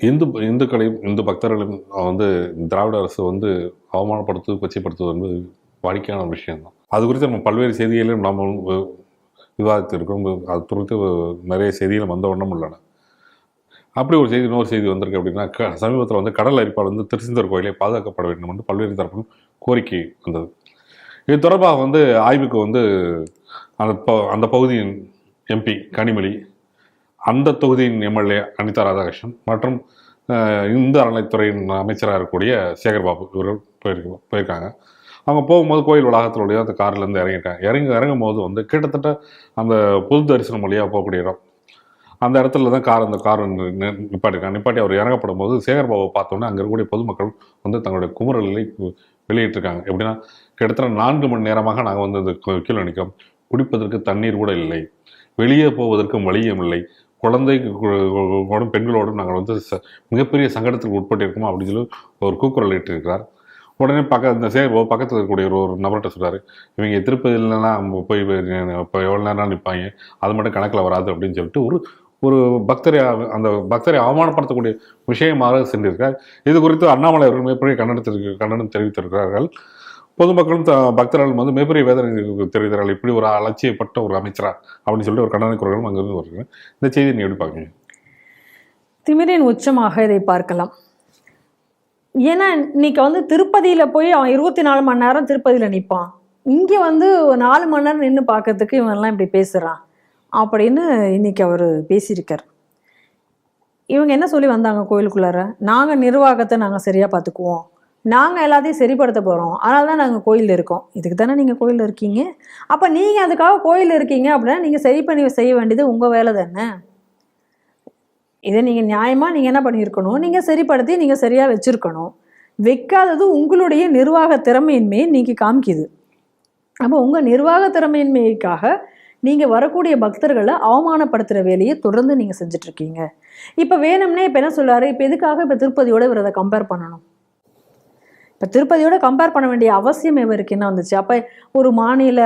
இந்து இந்துக்களையும் இந்து பக்தர்களையும் வந்து திராவிட அரசு வந்து அவமானப்படுத்துவது கொச்சைப்படுத்துவது என்பது வாடிக்கையான விஷயம்தான். அது குறித்து நம்ம பல்வேறு செய்திகளையும் நாம் விவாதித்திருக்கோம் அது குறித்து நிறைய செய்திகள் வந்த ஒன்றும் உள்ளன. அப்படி ஒரு செய்தி இன்னொரு செய்தி வந்திருக்கு அப்படின்னா க சமீபத்தில் வந்து கடல் அரிப்பால் வந்து திருச்செந்தூர் கோயிலை பாதுகாக்கப்பட வேண்டும் என்று பல்வேறு தரப்பிலும் கோரிக்கை வந்தது. இது தொடர்பாக வந்து ஆய்வுக்கு வந்து அந்த ப- அந்த பகுதியின் எம்பி கனிமொழி அந்த தொகுதியின் எம்எல்ஏ அனிதா ராதாகிருஷ்ணன் மற்றும் இந்து அறநிலைத்துறையின் அமைச்சராக இருக்கக்கூடிய சேகர்பாபு இவர்கள் போயிருக்கு போயிருக்காங்க. அவங்க போகும்போது கோயில் வளாகத்தில் வழியாக அந்த கார்லேருந்து இறங்கிட்டாங்க இறங்கி இறங்கும் போது வந்து கிட்டத்தட்ட அந்த பொது தரிசனம் வழியாக போகக்கூடிய இடம். அந்த இடத்துல தான் கார் அந்த கார் நிப்பாட்டிருக்காங்க நிப்பாட்டி அவர் இறங்கப்படும் போது சேகர்பாபு பார்த்தோன்னே அங்கே இருக்கக்கூடிய பொதுமக்கள் வந்து தங்களுடைய குமுறல்களை வெளியிட்டிருக்காங்க. எப்படின்னா கிட்டத்தட்ட நான்கு மணி நேரமாக நாங்கள் வந்து இந்த கீழே நிற்கிறோம். குடிப்பதற்கு தண்ணீர் கூட இல்லை. வெளியே போவதற்கும் வழியும் இல்லை. குழந்தைகளோடும் பெண்களோடும் நாங்கள் வந்து ச- மிகப்பெரிய சங்கடத்துக்கு உட்பட்டிருக்கோம் அப்படின்னு சொல்லி ஒரு கூக்குரல் இட்டிருக்கிறார். உடனே பக்க இந்த சே பக்கத்தில் இருக்கக்கூடிய ஒரு ஒரு நபர்கிட்ட சொல்கிறார் இவங்க திருப்பதியிலலாம் போய் இப்போ எவ்வளோ நேரம் நிற்பாங்க அது மட்டும் கணக்கில் வராது அப்படின்னு சொல்லிட்டு ஒரு ஒரு பக்தரை அந்த பக்தரை அவமானப்படுத்தக்கூடிய விஷயமாக சென்றிருக்கார். இது குறித்து அண்ணாமலை அவர்கள் மிகப்பெரிய கண்டனத்திற்கு கண்டனம் தெரிவித்திருக்கிறார்கள். பொதுமக்களும் த- பக்தர்களும் வந்து மிகப்பெரிய வேதனை தெரிவித்தார்கள் இப்படி ஒரு அலட்சியப்பட்ட ஒரு அமைச்சரா அப்படின்னு சொல்லிட்டு ஒரு கண்டன குரலும் அங்கிருந்து வருது. இந்த செய்தியை நீ எப்படி பார்க்குறீங்க? திமிரின் உச்சமாக இதை பார்க்கலாம். ஏன்னா இன்னைக்கு வந்து திருப்பதியில் போய் அவன் இருபத்தி நாலு மணி நேரம் திருப்பதியில் நிற்பான் இங்கே வந்து ஒரு நாலு மணி நேரம் நின்று பார்க்கறதுக்கு இவன்லாம் இப்படி பேசுகிறான் அப்படின்னு இன்னைக்கு அவர் பேசியிருக்கார். இவங்க என்ன சொல்லி வந்தாங்க கோயிலுக்குள்ளார? நாங்கள் நிர்வாகத்தை நாங்கள் சரியாக பார்த்துக்குவோம். நாங்கள் எல்லாத்தையும் சரிப்படுத்த போகிறோம் அதனால தான் நாங்கள் கோயிலில் இருக்கோம். இதுக்கு தானே நீங்கள் கோயிலில் இருக்கீங்க? அப்போ நீங்கள் அதுக்காக கோயிலில் இருக்கீங்க அப்படின்னா நீங்கள் சரி பண்ணி செய்ய வேண்டியது உங்கள் வேலை தானே? இதை நீங்கள் நியாயமாக நீங்கள் என்ன பண்ணியிருக்கணும்? நீங்கள் சரிப்படுத்தி நீங்கள் சரியாக வச்சுருக்கணும். வைக்காதது உங்களுடைய நிர்வாக திறமையின்மையை நீங்கள் காமிக்குது. அப்போ உங்கள் நிர்வாக திறமையின்மைக்காக நீங்கள் வரக்கூடிய பக்தர்களை அவமானப்படுத்துகிற வேலையை தொடர்ந்து நீங்கள் செஞ்சிட்ருக்கீங்க இப்போ வேணும்னே இப்போ என்ன சொல்கிறாரு இப்போ எதுக்காக இப்போ திருப்பதியோட இவர் அதை கம்பேர் பண்ணணும்? இப்போ திருப்பதியோட கம்பேர் பண்ண வேண்டிய அவசியம் இவருக்கு என்ன வந்துச்சு? அப்போ ஒரு மாநில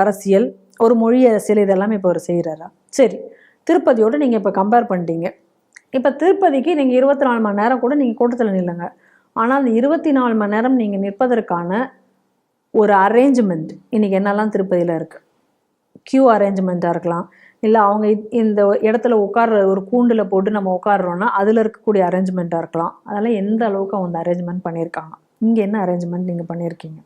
அரசியல் ஒரு மொழி அரசியல் இதெல்லாமே இப்போ அவர் செய்கிறாரா சரி. திருப்பதியோடு நீங்கள் இப்போ கம்பேர் பண்ணிட்டீங்க. இப்போ திருப்பதிக்கு நீங்கள் இருபத்தி நாலு மணி நேரம் கூட நீங்கள் கூட்டத்தில் நில்லுங்க. ஆனால் அந்த இருபத்தி நாலு மணி நேரம் நீங்கள் நிற்பதற்கான ஒரு அரேஞ்ச்மெண்ட் இன்றைக்கி என்னெல்லாம் திருப்பதியில் இருக்குது க்யூ அரேஞ்ச்மெண்ட்டாக இருக்கலாம். இல்லை அவங்க இந்த இடத்துல உட்கார்ற ஒரு கூண்டில் போட்டு நம்ம உட்காடுறோன்னா அதில் இருக்கக்கூடிய அரேஞ்ச்மெண்ட்டாக இருக்கலாம். அதெல்லாம் எந்த அளவுக்கு அவங்க அரேஞ்ச்மெண்ட் பண்ணியிருக்காங்க? இங்கே என்ன அரேஞ்ச்மெண்ட் நீங்கள் பண்ணியிருக்கீங்க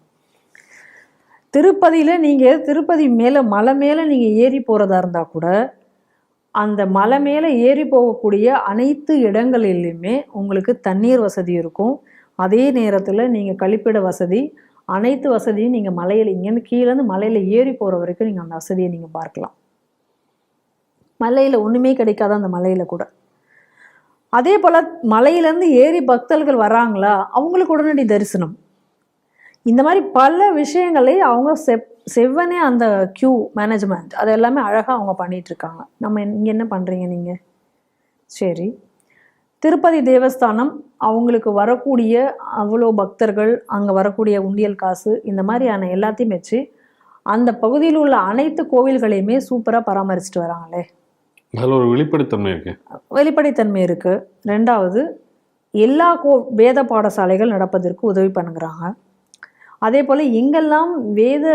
திருப்பதியில் நீங்கள் திருப்பதி மேலே மலை மேலே நீங்கள் ஏறி போகிறதா இருந்தால் கூட அந்த மலை மேலே ஏறி போகக்கூடிய அனைத்து இடங்களிலுமே உங்களுக்கு தண்ணீர் வசதி இருக்கும். அதே நேரத்தில் நீங்கள் கழிப்பிட வசதி அனைத்து வசதியும் நீங்கள் மலையில் இங்கேருந்து கீழேருந்து மலையில் ஏறி போகிற வரைக்கும் நீங்கள் அந்த வசதியை நீங்கள் பார்க்கலாம். மலையில் ஒன்றுமே கிடைக்காத அந்த மலையில் கூட. அதே போல் மலையிலேருந்து ஏறி பக்தர்கள் வராங்களா? அவங்களுக்கு உடனடி தரிசனம். இந்த மாதிரி பல விஷயங்களை அவங்க செப் செவ்வனே அந்த க்யூ மேனேஜ்மெண்ட் அது எல்லாமே அழகாக அவங்க பண்ணிகிட்ருக்காங்க நம்ம இங்கே என்ன பண்ணுறீங்க நீங்கள் சரி. திருப்பதி தேவஸ்தானம் அவங்களுக்கு வரக்கூடிய அவ்வளோ பக்தர்கள் அங்கே வரக்கூடிய உண்டியல் காசு இந்த மாதிரியான எல்லாத்தையும் வச்சு அந்த பகுதியில் உள்ள அனைத்து கோவில்களையுமே சூப்பராக பராமரிச்சுட்டு வராங்களே. அதில் ஒரு வெளிப்படைத்தன்மை இருக்கு. வெளிப்படைத்தன்மை இருக்கு. ரெண்டாவது எல்லா கோ வேத பாடசாலைகள் நடப்பதற்கு உதவி பண்ணுகிறாங்க. அதே போல் எங்கெல்லாம் வேத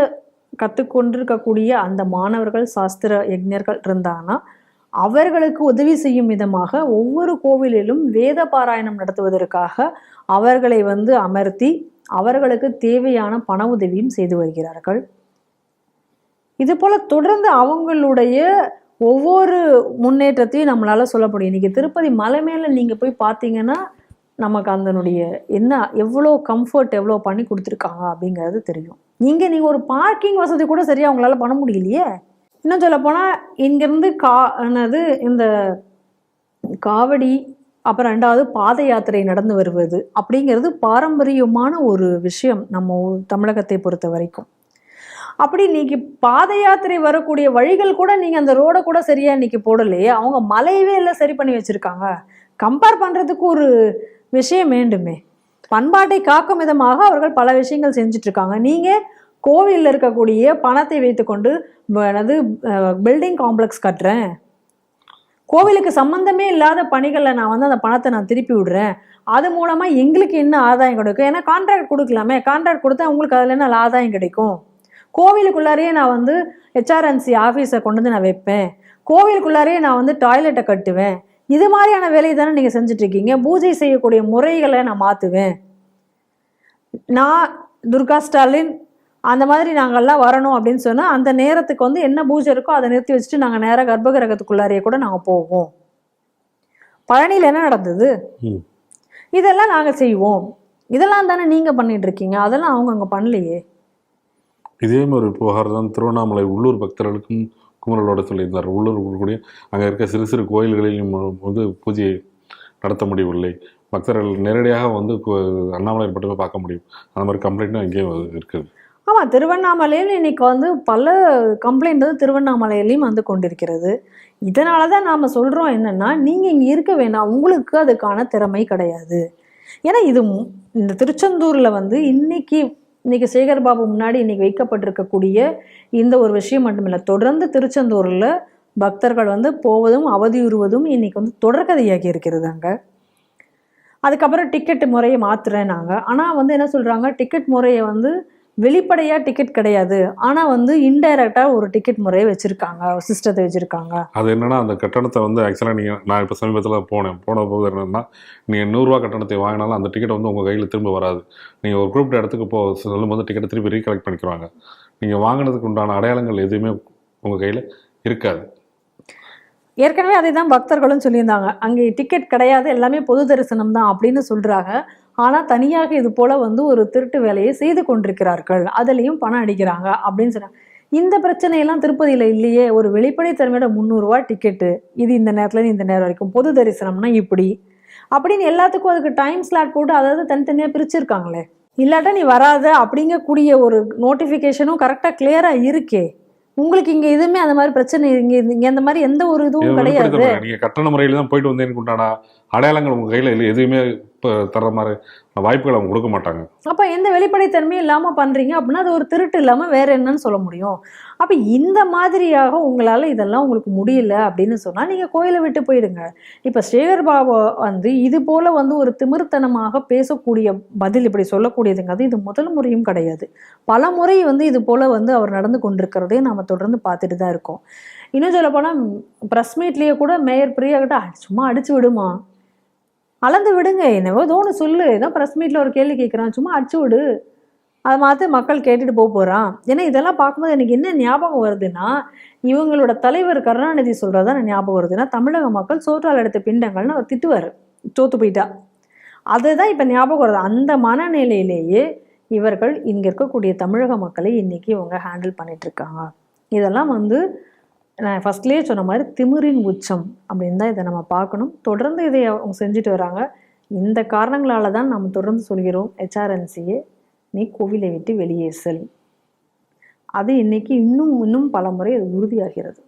கற்றுக்கொண்டிருக்கக்கூடிய அந்த மாணவர்கள் சாஸ்திர யஜ்ஞர்கள் இருந்தாங்கன்னா அவர்களுக்கு உதவி செய்யும் விதமாக ஒவ்வொரு கோவிலிலும் வேத பாராயணம் நடத்துவதற்காக அவர்களை வந்து அமர்த்தி அவர்களுக்கு தேவையான பண உதவியும் செய்து வருகிறார்கள். இது போல தொடர்ந்து அவங்களுடைய ஒவ்வொரு முன்னேற்றத்தையும் நம்மளால் சொல்ல முடியும் இன்றைக்கி திருப்பதி மலை மேலே நீங்கள் போய் பார்த்தீங்கன்னா நமக்கு அதனுடைய என்ன எவ்வளோ கம்ஃபர்ட் எவ்வளோ பண்ணி கொடுத்துருக்காங்க அப்படிங்கிறது தெரியும். இங்கே நீங்கள் ஒரு பார்க்கிங் வசதி கூட சரியாக அவங்களால பண்ண முடியலையே. இன்னும் சொல்லப்போனால் இங்கேருந்து கா என்னது இந்த காவடி அப்புறம் ரெண்டாவது பாத யாத்திரை நடந்து வருவது அப்படிங்கிறது பாரம்பரியமான ஒரு விஷயம் நம்ம தமிழகத்தை பொறுத்த வரைக்கும். அப்படி இன்னைக்கு பாத யாத்திரை வரக்கூடிய வழிகள் கூட நீங்கள் அந்த ரோடை கூட சரியாக இன்னைக்கு போடலையே அவங்க மலையவே எல்லாம் சரி பண்ணி வச்சுருக்காங்க. கம்பேர் பண்ணுறதுக்கு ஒரு விஷயம் வேண்டுமே. பண்பாட்டை காக்கும் விதமாக அவர்கள் பல விஷயங்கள் செஞ்சிட்ருக்காங்க. நீங்கள் கோவிலில் இருக்கக்கூடிய பணத்தை வைத்துக்கொண்டு எனது பில்டிங் காம்ப்ளெக்ஸ் கட்டுறேன். கோவிலுக்கு சம்மந்தமே இல்லாத பணிகளில் நான் வந்து அந்த பணத்தை நான் திருப்பி விடுறேன். அது மூலமாக எங்களுக்கு என்ன ஆதாயம் கிடைக்கும்? ஏன்னா கான்ட்ராக்ட் கொடுக்கலாமே. கான்ட்ராக்ட் கொடுத்தா உங்களுக்கு அதில் என்ன ஆதாயம் கிடைக்கும்? கோவிலுக்குள்ளாரையே நான் வந்து ஹெச்ஆர்என்சி ஆஃபீஸை கொண்டு வந்து நான் வைப்பேன். கோவிலுக்குள்ளாரையே நான் வந்து டாய்லெட்டை கட்டுவேன். இது மாதிரியான வேலையை தானே நீங்கள் செஞ்சுட்டு இருக்கீங்க பூஜை செய்யக்கூடிய முறைகளை நான் மாற்றுவேன் நான் துர்கா ஸ்டாலின் அந்த மாதிரி நாங்கள்லாம் வரணும் அப்படின்னு சொன்னால் அந்த நேரத்துக்கு வந்து என்ன பூஜை இருக்கோ அதை நிறுத்தி வச்சுட்டு நாங்கள் நேராக கர்ப்பகிரகத்துக்குள்ளாரையே கூட நாங்கள் போவோம். பழனியில் என்ன நடந்தது. இதெல்லாம் நாங்கள் செய்வோம். இதெல்லாம் தானே நீங்கள் பண்ணிட்டு இருக்கீங்க. அதெல்லாம் அவங்க அங்கே பண்ணலையே. இதே மாதிரி புகார் தான் திருவண்ணாமலை உள்ளூர் பக்தர்களுக்கும் குமரலோட சொல்லியிருந்தார். உள்ளூர் கூடிய அங்கே இருக்க சிறு சிறு கோயில்களிலும் வந்து பூஜையை நடத்த முடியவில்லை. பக்தர்கள் நேரடியாக வந்து கு- அண்ணாமலை மட்டுமே பார்க்க முடியும். அந்த மாதிரி கம்ப்ளைண்ட்டும் இங்கேயும் இருக்குது. ஆமாம் திருவண்ணாமலையில் இன்றைக்கி வந்து பல கம்ப்ளைண்ட் வந்து திருவண்ணாமலையிலையும் வந்து கொண்டிருக்கிறது. இதனால தான் நாம் சொல்கிறோம் என்னென்னா நீங்கள் இங்கே இருக்க வேணாம். உங்களுக்கு அதுக்கான திறமை கிடையாது. ஏன்னா இது மு- இந்த திருச்செந்தூரில் வந்து இன்றைக்கி இன்றைக்கி சேகர் பாபு முன்னாடி இன்றைக்கி வைக்கப்பட்டிருக்கக்கூடிய இந்த ஒரு விஷயம் மட்டுமில்லை. தொடர்ந்து திருச்செந்தூரில் பக்தர்கள் வந்து போவதும் அவதியுறுவதும் இன்னைக்கு வந்து தொடர்கதையாகி இருக்கிறது அங்கே. அதுக்கப்புறம் டிக்கெட் முறையை மாற்றுறேன் நாங்கள் ஆனால் வந்து என்ன சொல்கிறாங்க டிக்கெட் முறையை வந்து வெளிப்படையாக டிக்கெட் கிடையாது. ஆனால் வந்து இன்டைரக்டாக ஒரு டிக்கெட் முறையை வச்சுருக்காங்க. சிஸ்டத்தை வச்சுருக்காங்க. அது என்னன்னா அந்த கட்டணத்தை வந்து ஆக்சுவலாக நீங்கள் நான் இப்போ சமீபத்தில் போனேன். போன போது என்னன்னா நீங்கள் நூறுரூவா கட்டணத்தை வாங்கினாலும் அந்த டிக்கெட் வந்து உங்கள் கையில் திரும்ப வராது. நீங்கள் ஒரு குறிப்பிட்ட இடத்துக்கு போ சொல்லும்போது டிக்கெட்டை திருப்பி ரீகலெக்ட் பண்ணிக்குவாங்க நீங்கள் வாங்கினதுக்கு உண்டான அடையாளங்கள் எதுவுமே உங்கள் கையில் இருக்காது. ஏற்கனவே அதை தான் பக்தர்களும் சொல்லியிருந்தாங்க. அங்கே டிக்கெட் கிடையாது. எல்லாமே பொது தரிசனம் தான் அப்படின்னு சொல்கிறாங்க ஆனால் தனியாக இது போல் வந்து ஒரு திருட்டு வேலையை செய்து கொண்டிருக்கிறார்கள். அதுலேயும் பணம் அடிக்கிறாங்க அப்படின்னு சொன்னாங்க. இந்த பிரச்சனையெல்லாம் திருப்பதியில் இல்லையே ஒரு வெளிப்படைத்தன்மையோட முந்நூறுரூவா டிக்கெட்டு இது இந்த நேரத்துல இந்த நேரம் வரைக்கும் பொது தரிசனம்னா இப்படி. அப்படின்னு எல்லாத்துக்கும் அதுக்கு டைம் ஸ்லாட் போட்டு அதாவது தனித்தனியாக பிரிச்சிருக்காங்களே. இல்லாட்டா நீ வராத அப்படிங்கக்கூடிய ஒரு நோட்டிஃபிகேஷனும் கரெக்டாக கிளியராக இருக்கே. உங்களுக்கு இங்கே எதுவுமே அந்த மாதிரி பிரச்சனை இங்கே இங்கே அந்த மாதிரி எந்த ஒரு இதுவும் கிடையாது. நீங்கள் கட்டண முறையில் தான் போயிட்டு வந்தேன்னு உண்டான அடையாளங்கள் உங்கள் கையில் எதுவுமே தர மாதிரி வாய்ப்புகள் அவங்க கொடுக்க மாட்டாங்க. அப்போ எந்த வெளிப்படைத்தன்மையும் இல்லாமல் பண்ணுறீங்க அப்படின்னா அது ஒரு திருட்டு இல்லாமல் வேற என்னன்னு சொல்ல முடியும். அப்போ இந்த மாதிரியாக உங்களால் இதெல்லாம் உங்களுக்கு முடியல அப்படின்னு சொன்னால் நீங்கள் கோயிலை விட்டு போயிடுங்க. இப்போ ஸ்ரீகர் பாபா வந்து இது போல் வந்து ஒரு திமிர்த்தனமாக பேசக்கூடிய பதில் இப்படி சொல்லக்கூடியதுங்கிறது இது முதல் முறையும் கிடையாது. பல முறை வந்து இது போல் வந்து அவர் நடந்து கொண்டிருக்கிறதே நாம் தொடர்ந்து பார்த்துட்டு தான் இருக்கோம். இன்னும் சொல்ல போனால் ப்ரெஸ் மீட்லேயே கூட மேயர் பிரியா கிட்ட சும்மா அடிச்சு விடுமா? அளந்து விடுங்க என்னவோ தோணு சொல்லு. ஏதோ ப்ரெஸ் மீட்டில் ஒரு கேள்வி கேட்குறான் சும்மா அடிச்சு விடு. அதை மாற்றி மக்கள் கேட்டுட்டு போக போகிறான் ஏன்னா இதெல்லாம் பார்க்கும்போது எனக்கு என்ன ஞாபகம் வருதுன்னா இவங்களோட தலைவர் கருணாநிதி சொல்கிறது தான் ஞாபகம் வருதுன்னா தமிழக மக்கள் சோற்றால் எடுத்த பிண்டங்கள்னு அவர் திட்டுவார். தோத்து போயிட்டா. அதுதான் இப்போ ஞாபகம் வருது. அந்த மனநிலையிலேயே இவர்கள் இங்கே இருக்கக்கூடிய தமிழக மக்களை இன்னைக்கு இவங்க ஹேண்டில் பண்ணிகிட்ருக்காங்க இருக்காங்க. இதெல்லாம் வந்து நான் ஃபர்ஸ்ட்லேயே சொன்ன மாதிரி திமிரின் உச்சம் அப்படின்னு தான் இதை நம்ம பார்க்கணும். தொடர்ந்து இதை அவங்க செஞ்சுட்டு வராங்க. இந்த காரணங்களால தான் நம்ம தொடர்ந்து சொல்கிறோம் ஹெச்ஆர்என்சியே நீ கோவிலை விட்டு வெளியே செல். அது இன்னைக்கு இன்னும் இன்னும் பல முறை அது உறுதியாகிறது.